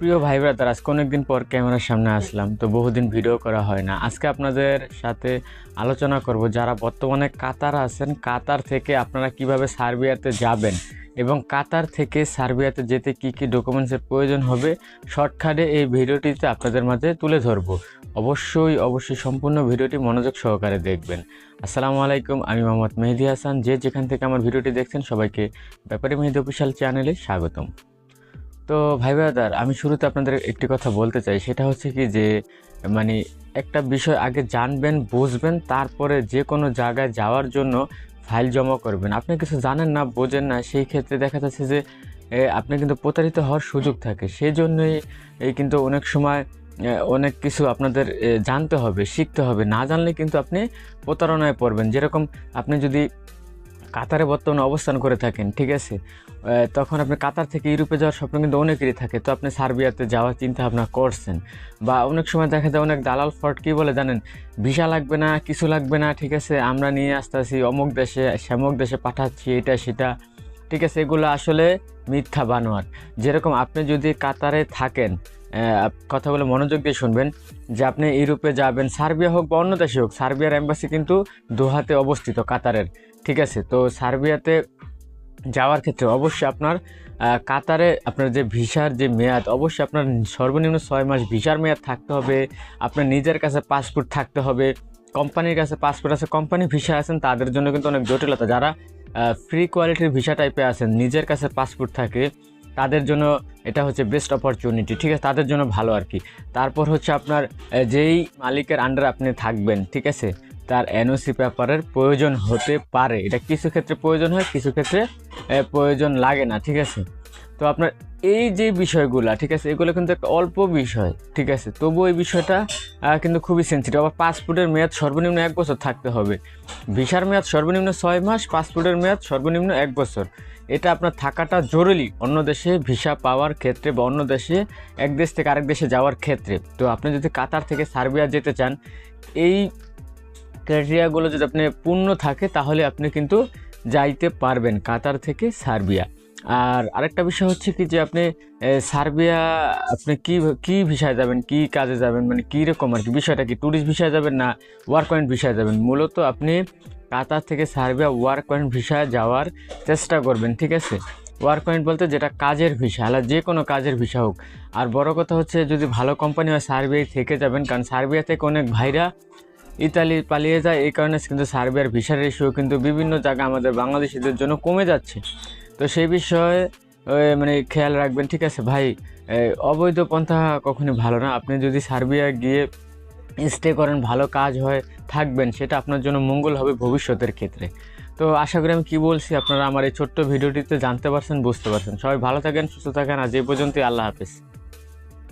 প্রিয় ভাই ব্রাদার আজকে অনেকদিন পর ক্যামেরার সামনে আসলাম তো বহুদিন ভিডিও করা হয় না। আজকে আপনাদের সাথে আলোচনা করব যারা বর্তমানে কাতার আছেন কাতার থেকে আপনারা কীভাবে সার্বিয়াতে যাবেন এবং কাতার থেকে সার্বিয়াতে যেতে কি কি ডকুমেন্টসের প্রয়োজন হবে শর্টকাটে এই ভিডিওটিতে আপনাদের মাঝে তুলে ধরবো। অবশ্যই অবশ্যই সম্পূর্ণ ভিডিওটি মনোযোগ সহকারে দেখবেন। আসসালামু আলাইকুম আমি মোহাম্মদ মেহেদি হাসান। যে যেখান থেকে আমার ভিডিওটি দেখছেন সবাইকে ব্যাপারে মেহেদি অফিসিয়াল চ্যানেলে স্বাগতম। তো ভাই ব্রাদার, আমি শুরুতে আপনাদের একটি কথা বলতে চাই। সেটা হচ্ছে কি যে মানে একটা বিষয় আগে জানবেন, বুঝবেন, তারপরে যে কোনো জায়গায় যাওয়ার জন্য ফাইল জমা করবেন। আপনি কিছু জানেন না, বোঝেন না, সেই ক্ষেত্রে দেখা যাচ্ছে যে আপনি কিন্তু প্রতারিত হওয়ার সুযোগ থাকে। সেই জন্যই এই কিন্তু অনেক সময় অনেক কিছু আপনাদের জানতে হবে, শিখতে হবে। না জানলে কিন্তু আপনি প্রতারণায় পড়বেন। যেরকম আপনি যদি কাতারে বর্তমানে অবস্থান করে থাকেন, ঠিক আছে? তখন আপনি কাতার থেকে ইউরোপে যাওয়ার স্বপ্ন কিন্তু অনেকেরই থাকে, তো আপনি সার্বিয়াতে যাওয়ার চিন্তা ভাবনা করছেন। বা অনেক সময় দেখা যায় অনেক দালাল ফ্রড, কী বলে জানেন? ভিসা লাগবে না, কিছু লাগবে না, ঠিক আছে? আমরা নিয়ে আসতে আসতেছি, অমুক দেশে শ্যামক দেশে পাঠাচ্ছি, এটা, সেটা, ঠিক আছে? এগুলো আসলে মিথ্যা বানোয়ার যেরকম আপনি যদি কাতারে থাকেন কথাগুলো মনোযোগ দিয়ে শুনবেন, যে আপনি ইউরোপে যাবেন, সার্বিয়া হোক বা অন্য দেশে হোক, সার্বিয়ার অ্যাম্বাসি কিন্তু দোহাতে অবস্থিত কাতারের। ঠিক আছে, তো সার্বিয়াতে যাওয়ার ক্ষেত্রে অবশ্যই আপনার কাতারে আপনার যে ভিসার যে মেয়াদ, অবশ্যই আপনার সর্বনিম্ন ছয় মাস ভিসার মেয়াদ থাকতে হবে, আপনার নিজের কাছে পাসপোর্ট থাকতে হবে, কোম্পানির কাছে পাসপোর্ট আছে, কোম্পানি ভিসা আছেন, তাদের জন্য কিন্তু অনেক জটিলতা। যারা ফ্রি কোয়ালিটির ভিসা টাইপে আছেন, নিজের কাছে পাসপোর্ট থাকে, তাদের জন্য এটা হচ্ছে বেস্ট অপরচুনিটি ঠিক আছে, তাদের জন্য ভালো আর কি। তারপর হচ্ছে আপনার যেই মালিকের আন্ডার আপনি থাকবেন, ঠিক আছে তার এনওসি পেপারের প্রয়োজন হতে পারে। এটা কিছু ক্ষেত্রে প্রয়োজন হয়, কিছু ক্ষেত্রে প্রয়োজন লাগে না, ঠিক আছে? তো আপনার এই যে বিষয়গুলো, ঠিক আছে, এগুলো কিন্তু একটা অল্প বিষয়, ঠিক আছে? তবু এই বিষয়টা কিন্তু খুবই সেন্সিটিভ আবার পাসপোর্টের মেয়াদ সর্বনিম্ন এক বছর থাকতে হবে। ভিসার মেয়াদ সর্বনিম্ন ছয় মাস পাসপোর্টের মেয়াদ সর্বনিম্ন এক বছর। এটা আপনার থাকাটা জরুরি অন্য দেশে ভিসা পাওয়ার ক্ষেত্রে বা অন্য দেশে, এক দেশ থেকে আরেক দেশে যাওয়ার ক্ষেত্রে। তো আপনি যদি কাতার থেকে সার্বিয়া যেতে চান, এই ক্রাইটেরিয়াগুলো যদি আপনি পূর্ণ থাকে, তাহলে আপনি কিন্তু যাইতে পারবেন কাতার থেকে সার্বিয়া। আর আরেকটা বিষয় হচ্ছে কি যে আপনি সার্বিয়া, আপনি কি কি ভিসায় যাবেন, কি কাজে যাবেন মানে কী রকম আর কি? বিষয়টা কি ট্যুরিস্ট ভিসায় যাবেন না ওয়ার্ক পয়েন্ট ভিসায় যাবেন? মূলত আপনি কাতার থেকে সার্বিয়া ওয়ার্ক পয়েন্ট ভিসায় যাওয়ার চেষ্টা করবেন, ঠিক আছে? ওয়ার্ক পয়েন্ট বলতে যেটা কাজের ভিসা আলা যে কোনো কাজের ভিসা হোক। আর বড় কথা হচ্ছে, যদি ভালো কোম্পানি হয়, সার্বিয়ায় থেকে যাবেন, কারণ সার্বিয়া থেকে অনেক ভাইরা ইতালি পালিয়ে যায়, এই কারণে কিন্তু সার্বিয়ার ভিসার রেশিও কিন্তু বিভিন্ন জায়গায় আমাদের বাংলাদেশিদের জন্য কমে যাচ্ছে। তো সেই বিষয়ে মানে খেয়াল রাখবেন, ঠিক আছে? ভাই অবৈধ পন্থা কখনই ভালো না। আপনি যদি সার্বিয়া গিয়ে স্টে করেন, ভালো কাজ হয়, থাকবেন, সেটা আপনার জন্য মঙ্গল হবে ভবিষ্যতের ক্ষেত্রে। তো আশা করি আমি কী বলছি, আপনারা আমার এই ছোট্ট ভিডিওটিতে জানতে পারছেন, বুঝতে পারছেন। সবাই ভালো থাকেন, সুস্থ থাকেন, আজ এই পর্যন্তই, আল্লাহ হাফেজ।